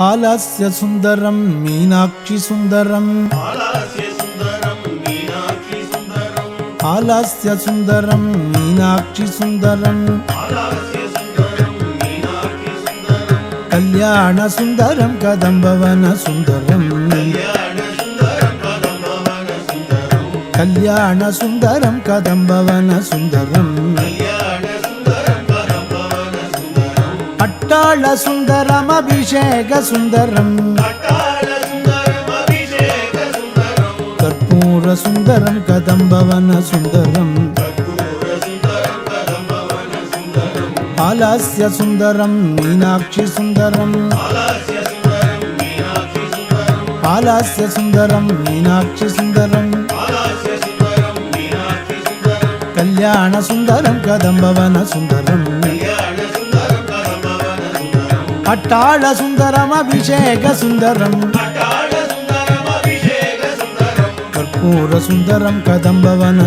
ఆలాస్య సుందరం మీనాక్షి సుందరం. హాలాస్య సుందరం మీనాక్షి సుందరం ఆలాస్య సుందరం మీనాక్షి సుందరం. కళ్యాణ సుందరం కదంబవన సుందరం. కళ్యాణ సుందరం కదంబవన సుందరం. అట్టాళ సుందరం అభిషేక సుందరం. కర్పూర సుందరం కదంబవన సుందరం. ఆలస్య సుందరం మీనాక్షి సుందరం. ఆలస్య సుందరం మీనాక్షి సుందరం. కళ్యాణ సుందరం కదంబవన సుందరం. సుందరం అట్టాళ సుందరం అభిషేక సుందరం అట్టాల సుందరం అభిషేక సుందరం కర్పూర సుందరం కదంబవన